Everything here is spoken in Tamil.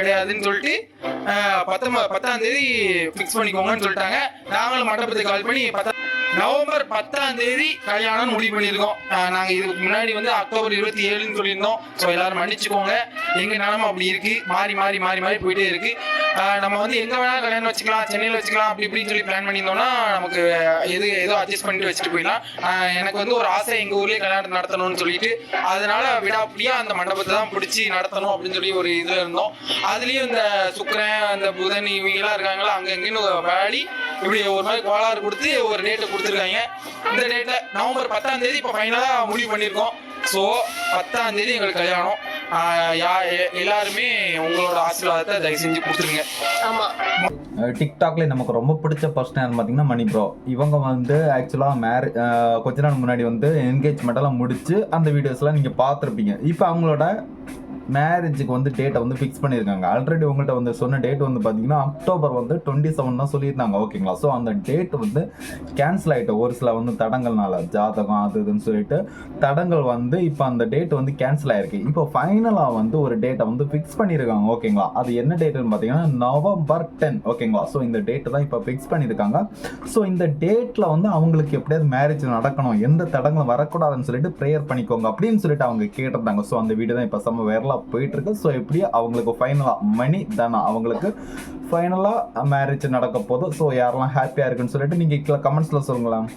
கிடையாதுன்னு சொல்லிட்டு பத்தாம் தேதி ஃபிக்ஸ் பண்ணிக்கோங்கன்னு சொல்லிட்டாங்க. நாங்களும் மண்டபத்துக்கு கால் பண்ணி பத்தாம் நவம்பர் பத்தாம் தேதி கல்யாணம் முடிவு பண்ணியிருக்கோம். நாங்க இதுக்கு முன்னாடி வந்து அக்டோபர் இருபத்தி ஏழுன்னு சொல்லியிருந்தோம். ஸோ எல்லாரும் மன்னிச்சுக்கோங்க. எங்க நிலம அப்படி இருக்கு. மாறி மாறி மாறி மாறி போயிட்டே இருக்கு. நம்ம வந்து எங்க வேணாலும் கல்யாணம் வச்சுக்கலாம் சென்னையில் வச்சுக்கலாம் அப்படி இப்படின்னு சொல்லி பிளான் பண்ணியிருந்தோம்னா நமக்கு எது ஏதோ அட்ஜஸ்ட் பண்ணிட்டு வச்சுட்டு போயிடலாம். எனக்கு வந்து ஒரு ஆசை எங்க ஊர்லயே கல்யாணம் நடத்தணும்னு சொல்லிட்டு அதனால விடாப்பிடியா அந்த மண்டபத்தை தான் பிடிச்சி நடத்தணும் அப்படின்னு சொல்லி ஒரு இதுல இருந்தோம். அதுலயும் இந்த சுக்கரன் அந்த புதன் இவங்க எல்லாம் இருக்காங்களா அங்க இங்கன்னு வாடி இப்படி ஒரு மாதிரி கோளாறு கொடுத்து ஒரு டேட்டை கொடுத்துருக்காங்க. இந்த டேட்டை நவம்பர் பத்தாம் தேதி இப்போ ஃபைனலா முடிவு பண்ணியிருக்கோம் ஸோ பத்தாம் தேதி எங்களுக்கு கல்யாணம். யா- எல்லாருமே உங்களோட ஆசீர்வாதத்தை தயவு செஞ்சு கொடுத்துருங்க. ஆமா. டிக்டாக்ல நமக்கு ரொம்ப பிடிச்ச பர்சன் யாருன்னு பார்த்தீங்கன்னா மணி ப்ரோ இவங்க வந்து ஆக்சுவலாக மேரே கொஞ்ச நாள் முன்னாடி வந்து என்கேஜ்மெண்ட் எல்லாம் முடிச்சு அந்த வீடியோஸ்லாம் நீங்கள் பார்த்துருப்பீங்க. இப்போ அவங்களோட மேரேஜுக்கு வந்து டேட்டை வந்து ஃபிக்ஸ் பண்ணியிருக்காங்க. ஆல்ரெடி உங்கள்கிட்ட வந்து சொன்ன டேட் வந்து பார்த்தீங்கன்னா அக்டோபர் வந்து டுவெண்ட்டி செவன் தான் சொல்லியிருந்தாங்க. ஓகேங்களா ஸோ அந்த டேட் வந்து கேன்சல் ஆகிட்டு ஒரு சில வந்து தடங்கள்னால ஜாதகம் அது இதுன்னு சொல்லிட்டு தடங்கள் வந்து இப்போ அந்த டேட் வந்து கேன்சல் ஆயிருக்கு. இப்போ ஃபைனலாக வந்து ஒரு டேட்டை வந்து ஃபிக்ஸ் பண்ணியிருக்காங்க. ஓகேங்களா அது என்ன டேட்டுன்னு பார்த்தீங்கன்னா நவம்பர் டென் ஓகேங்களா ஸோ இந்த டேட்டு தான் இப்போ ஃபிக்ஸ் பண்ணியிருக்காங்க. ஸோ இந்த டேட்டில் வந்து அவங்களுக்கு எப்படியாவது மேரேஜ் நடக்கணும். எந்த தடங்களும் வரக்கூடாதுன்னு சொல்லிட்டு ப்ரேயர் பண்ணிக்கோங்க அப்படின்னு சொல்லிட்டு அவங்க கேட்டிருந்தாங்க. ஸோ அந்த வீடு தான் இப்போ செம்ம வேறலாக போயிட்டுருக்கு. ஸோ எப்படியோ அவங்களுக்கு ஃபைனலாக மணி தானா அவங்களுக்கு ஃபைனலாக மேரேஜ் நடக்க போதும் ஸோ யாரெல்லாம் ஹாப்பியாக இருக்குன்னு சொல்லிட்டு நீங்கள் கீழே கமெண்ட்ஸில் சொல்லுங்களேன்.